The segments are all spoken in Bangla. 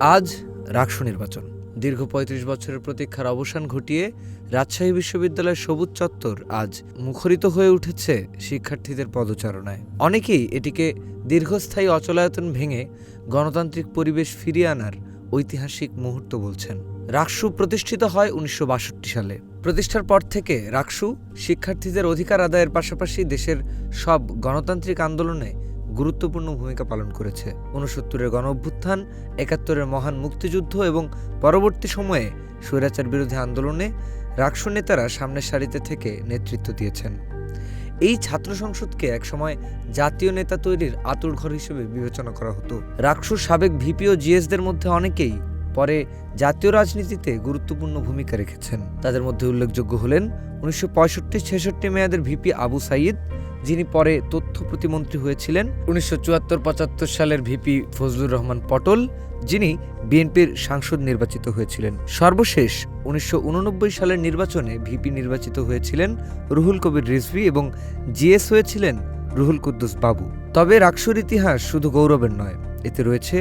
আজ রাকসু নির্বাচন। দীর্ঘ পঁয়ত্রিশ বছরের প্রতীক্ষার অবসান ঘটিয়ে রাজশাহী বিশ্ববিদ্যালয়ের সবুজ চত্বর আজ মুখরিত হয়ে উঠেছে শিক্ষার্থীদের পদচারণায়। অনেকেই এটিকে দীর্ঘস্থায়ী অচলায়তন ভেঙে গণতান্ত্রিক পরিবেশ ফিরিয়ে আনার ঐতিহাসিক মুহূর্ত বলছেন। রাকসু প্রতিষ্ঠিত হয় উনিশশো বাষট্টি সালে। প্রতিষ্ঠার পর থেকে রাকসু শিক্ষার্থীদের অধিকার আদায়ের পাশাপাশি দেশের সব গণতান্ত্রিক আন্দোলনে গুরুত্বপূর্ণ ভূমিকা পালন করেছে। ঊনসত্তরের গণ অভ্যুত্থান একাত্তরের মহান মুক্তিযুদ্ধ এবং পরবর্তী সময়ে স্বৈরাচার বিরোধী আন্দোলনে রাকসু নেতারা সামনের সারিতে থেকে নেতৃত্ব দিয়েছেন। এই ছাত্র সংসদকে একসময় জাতীয় নেতা তৈরির আতুরঘর হিসেবে বিবেচনা করা হতো। রাকসুর সাবেক ভিপি ও জিএসদের মধ্যে অনেকেই পরে জাতীয় রাজনীতিতে গুরুত্বপূর্ণ ভূমিকা রেখেছেন। তাদের মধ্যে উল্লেখযোগ্য হলেন, উনিশশো পঁয়ষট্টি ছেষট্টি মেয়াদের ভিপি আবু সাইদ যিনি পরে তথ্য প্রতিমন্ত্রী হয়েছিলেন, উনিশশো চুয়াত্তর পঁচাত্তর সালের ভিপি ফজলুর রহমান পটল, যিনি বিএনপির সাংসদ নির্বাচিত হয়েছিলেন। সর্বশেষ উনিশশো উননব্বই সালের নির্বাচনে ভিপি নির্বাচিত হয়েছিলেন রুহুল কবির রিজভি এবং জিএস হয়েছিলেন রুহুল কুদ্দুস বাবু। তবে রাকসুর ইতিহাস শুধু গৌরবের নয়, এতে রয়েছে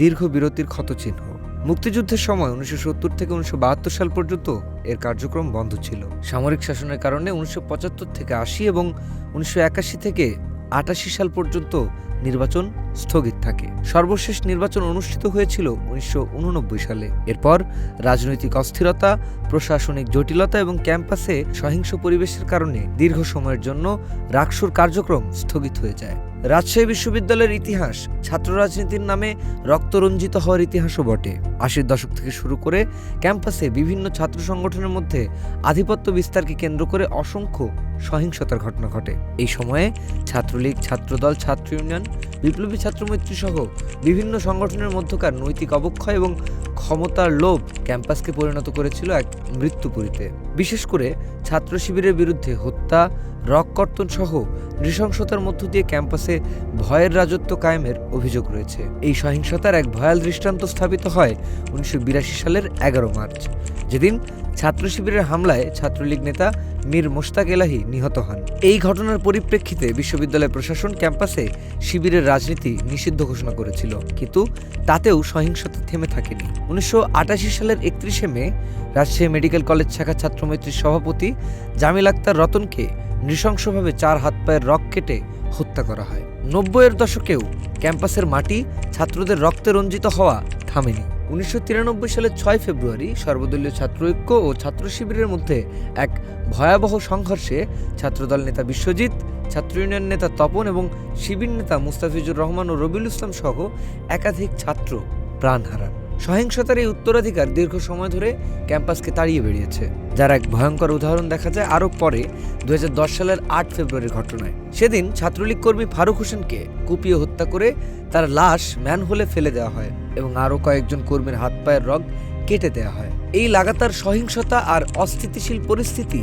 দীর্ঘ বিরতির ক্ষতচিহ্ন। মুক্তিযুদ্ধের সময় উনিশশো সত্তর থেকে উনিশশো বাহাত্তর সাল পর্যন্ত এর কার্যক্রম বন্ধ ছিল। সামরিক শাসনের কারণে উনিশশো পঁচাত্তর থেকে আশি এবং উনিশশো একাশি থেকে আটাশি সাল পর্যন্ত নির্বাচন স্থগিত থাকে। সর্বশেষ নির্বাচন অনুষ্ঠিত হয়েছিল উনিশশো উননব্বই সালে। এরপর রাজনৈতিক অস্থিরতা, প্রশাসনিক জটিলতা এবং ক্যাম্পাসে সহিংস পরিবেশের কারণে দীর্ঘ সময়ের জন্য রাকসুর কার্যক্রম স্থগিত হয়ে যায়। রাজশাহী বিশ্ববিদ্যালয়ের ইতিহাস ছাত্র রাজনীতির নামে রক্তরঞ্জিত হওয়ার ইতিহাসও বটে। আশির দশক থেকে শুরু করে ক্যাম্পাসে বিভিন্ন ছাত্র সংগঠনের মধ্যে আধিপত্য বিস্তারকে কেন্দ্র করে অসংখ্য সহিংসতার ঘটনা ঘটে। এই সময়ে ছাত্রলীগ, ছাত্রদল, ছাত্র ইউনিয়ন বিপ্লবী ছাত্রমৈত্রী সহ বিভিন্ন সংগঠনের মধ্যকার নৈতিক অবক্ষয় এবং ক্ষমতার লোভ ক্যাম্পাসকে পরিণত করেছিল এক মৃত্যুপুরীতে। বিশেষ করে ছাত্র শিবিরের বিরুদ্ধে হত্যা রককর্তন সহ নৃশংসতার মধ্য দিয়ে ক্যাম্পাসে ভয়ের রাজত্ব কায়েমের অভিযোগ রয়েছে। এই সহিংসতার এক ভয়াল দৃষ্টান্ত স্থাপিত হয় উনিশশো বিরাশি সালের এগারো মার্চ। যেদিন ছাত্র শিবিরের হামলায় ছাত্রলীগ নেতা মীর মোশতাক এলাহি নিহত হন। এই ঘটনার পরিপ্রেক্ষিতে বিশ্ববিদ্যালয় প্রশাসন ক্যাম্পাসে শিবিরের রাজনীতি নিষিদ্ধ ঘোষণা করেছিল। কিন্তু তাতেও সহিংসতা থেমে থাকেনি। উনিশশো আটাশি সালের একত্রিশে মে, রাজশাহী মেডিকেল কলেজ শাখা ছাত্রমৈত্রীর সভাপতি জামিল আক্তার রতনকে নৃশংসভাবে চার হাত পায়ের রক কেটে হত্যা করা হয়। নব্বইয়ের দশকেও ক্যাম্পাসের মাটি ছাত্রদের রক্তে রঞ্জিত হওয়া থামেনি। উনিশশো তিরানব্বই সালে ছয় ফেব্রুয়ারি সর্বদলীয় ছাত্র ঐক্য ও ছাত্র শিবিরের মধ্যে এক ভয়াবহ সংঘর্ষে ছাত্রদল নেতা বিশ্বজিৎ, ছাত্র ইউনিয়ন নেতা তপন এবং শিবির নেতা মুস্তাফিজুর রহমান ও রবিউল ইসলাম সহ একাধিক ছাত্র প্রাণ হারান। সহিংসতার এই উত্তরাধিকার দীর্ঘ সময় ধরে ক্যাম্পাসকে তাড়িয়ে বেরিয়েছে যার এক ভয়ঙ্কর উদাহরণ দেখা যায় আরও পরে, দুই হাজার দশ সালের আট ফেব্রুয়ারির ঘটনায়। সেদিন ছাত্রলীগ কর্মী ফারুক হোসেনকে কুপিয়ে হত্যা করে তার লাশ ম্যানহোলে ফেলে দেওয়া হয় এবং আরও কয়েকজন কর্মীর হাত পায়ের রগ কেটে দেওয়া হয়। এই লাগাতার সহিংসতা আর অস্থিতিশীল পরিস্থিতি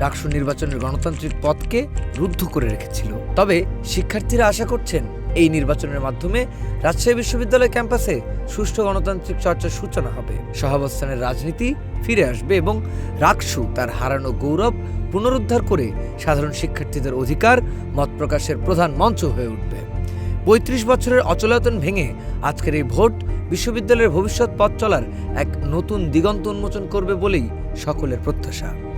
রাকসু নির্বাচনের গণতান্ত্রিক পথকে রুদ্ধ করে রেখেছিল। তবে শিক্ষার্থীরা আশা করছেন এই নির্বাচনের মাধ্যমে রাজশাহী বিশ্ববিদ্যালয় ক্যাম্পাসে সুষ্ঠু গণতান্ত্রিক চর্চার সূচনা হবে। সহাবস্থানের রাজনীতি ফিরে আসবে এবং রাকসু তার হারানো গৌরব পুনরুদ্ধার করে সাধারণ শিক্ষার্থীদের অধিকার মত প্রকাশের প্রধান মঞ্চ হয়ে উঠবে। পঁয়ত্রিশ বছরের অচলায়তন ভেঙে আজকের এই ভোট বিশ্ববিদ্যালয়ের ভবিষ্যৎ পথ চলার এক নতুন দিগন্ত উন্মোচন করবে বলেই সকলের প্রত্যাশা।